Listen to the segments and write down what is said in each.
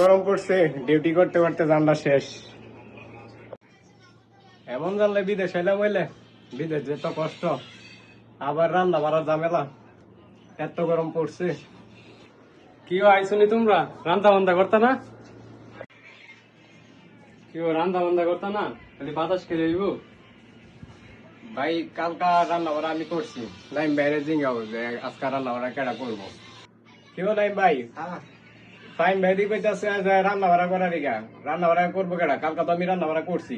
গরম পড়ছে ডিউটি করতে করতে জানলা শেষ। এমন জানলে বিদেশ হইলে, বিদেশ যে তো কষ্ট। আবার রান্না বাড়ার ঝামেলা, এত গরম পড়ছে। কি আইসুনি তোমরা, রান্না বান্ধা করতা না? কি রান্না বান্ধা করতা না? খালি বাতাস খেলে যাইব ভাই, কালকা রান্না বাড়া আমি করছি। নাইম বাইরে জিঙ্গাও যে আজকে রান্না বাড়া কেডা করব? কেউ নাই ভাই? ফাইন ভাই দি কইতাছে যে রান্না বাড়া করার দিকা রান্না বাড়া করব কেডা? কালকা তো আমি রান্না বাড়া করছি।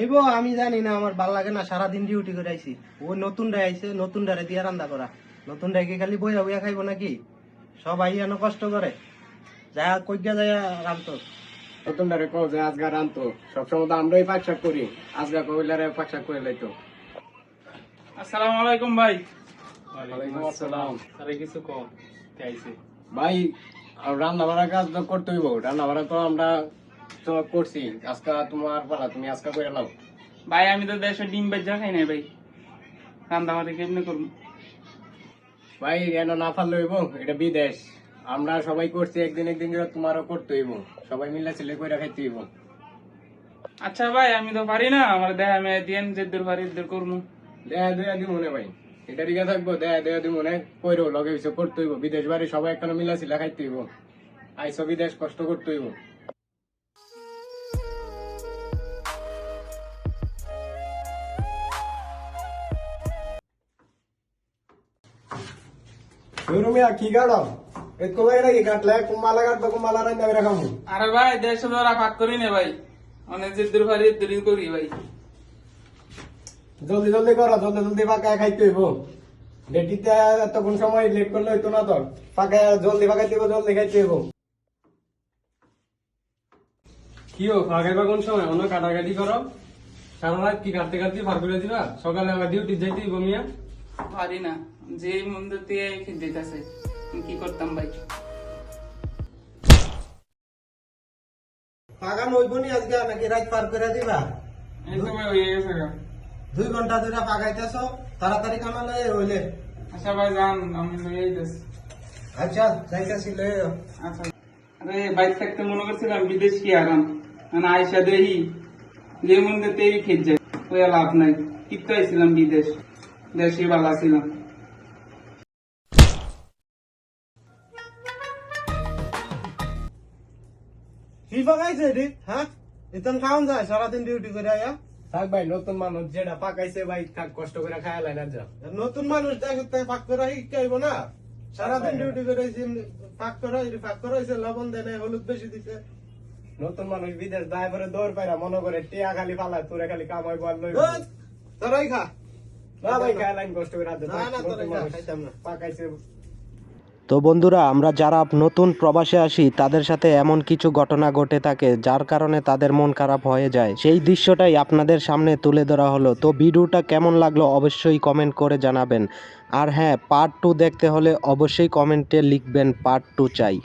এইবো আমি জানি না আমার ভালো লাগে না সারাদিন ডিউটি করে আইছি। ও নতুন ডাই আইছে নতুন ডারে দিয়ে রান্না করা। নতুন ডাইকে খালি বইয়া বইয়া খাইবো নাকি? সব আইয়ানো এনে কষ্ট করে। যা কইয়া যায় রান্ত? নতুন ডারে কও যে আজগা রানতো। সবসময় তো আমরাই পাকশাক করি। আজগা কইলারে পাকশাক করে লাইতো। আসসালামু আলাইকুম ভাই। ওয়ালাইকুম আসসালাম। আরে কিছু কম আইছে? ভাই রান্না বাড়া কাজ তো করতে হইব। রান্না বাড়া তো আমরা তো করছি। আজকা তোমার পালা তুমি আজকা করে নাও। ভাই আমি তো দেশে ডিম বেজা খাই নাই ভাই। রান্না মারে কেমনে করব? ভাই এন না পারলে হইব? এটা বিদেশ। আমরা সবাই করছি একদিন একদিন করে তোমারও করতে হইব। সবাই মিলে ছেলে কইরা খাইতে হইব। আচ্ছা ভাই আমি তো পারি না। আমার দেখা আমি দিয়েন যে দূর পারি দূর করব। দেয়া দেয়া দি মনে ভাই। এটা দিকে থাকব দেয়া দেয়া দি মনে কইরো লগে হইছে করতে হইব বিদেশ বাড়ি সবাই একখানে মিলা ছিল খাইতে হইব। আইসো বিদেশ কষ্ট করতে হইব। রুমিয়া কি গাড়ো? এত কলাই নাকি কাটলে? কুমালা কুমালা রান্না করে খামু? আরে ভাই ওরা করি না ভাই। অনেক যে দূর পারি দূরই করি ভাই। জলদি জলদি করো জলদি জলদি পাকায় খাইতে হইব। লেটিতে এতক্ষণ সময় লেট করলে হইতো না তো। পাকায় জলদি পাকাই দিব জলদি খাইতে হইব। কি ও ফাঁকাইবা কোন সময়? অন্য কাটাকাটি করো। সারা রাত কি কাটতে কাটতে পার করে দিবা? সকালে আমার ডিউটি যাইতে দিব মিয়া। পারি না। যে মন্দির দিয়ে খেতে দিতেছে কি করতাম ভাই? পাগান হইব নি আজকে নাকি রাত পার করে দিবা? এই ভাই হয়ে গেছে গা। দুই ঘণ্টা ধরে পাগাইতেছ তাড়াতাড়ি কামালে হইলে আচ্ছা ভাই যান আমি লয়ে যাইতেছি আচ্ছা যাইতেছি লয়ে আচ্ছা। আরে বাইক থাকতে মনে করছিলাম বিদেশ কি আরাম। মানে আয়সা দেহি যে মন্দির তেই খেত যায় ওই লাভ নাই। ঠিক তো আইছিলাম বিদেশ। দেশে ভালো ছিলাম কি পাকাইছে রে হ্যাঁ ইতন খাওন যায় সারাদিন ডিউটি করে আয়া। থাক ভাই নতুন মানুষ যেটা পাকাইছে ভাই থাক কষ্ট করে খায় লাই না যা নতুন মানুষ দেখতে পাক করা শিখাইব না। সারাদিন ডিউটি করে পাক করা পাক করা লবণ দেয় নাই, হলুদ বেশি দিছে। নতুন মানুষ বিদেশ দায় করে দৌড় পাইরা মনে করে টিয়া খালি ফালায় তোরে খালি কামাই বল লই তোরাই খা। না ভাই খায় লাইন কষ্ট করে না। পাকাইছে। তো বন্ধুরা, আমরা যারা নতুন প্রবাসে আসি, তাদের সাথে এমন কিছু ঘটনা ঘটে থাকে, যার কারণে তাদের মন খারাপ হয়ে যায়। সেই দৃশ্যটাই আপনাদের সামনে তুলে ধরা হলো। তো ভিডিওটা কেমন লাগল অবশ্যই কমেন্ট করে জানাবেন। আর হ্যাঁ পার্ট টু দেখতে হলে অবশ্যই কমেন্টে লিখবেন পার্ট টু চাই।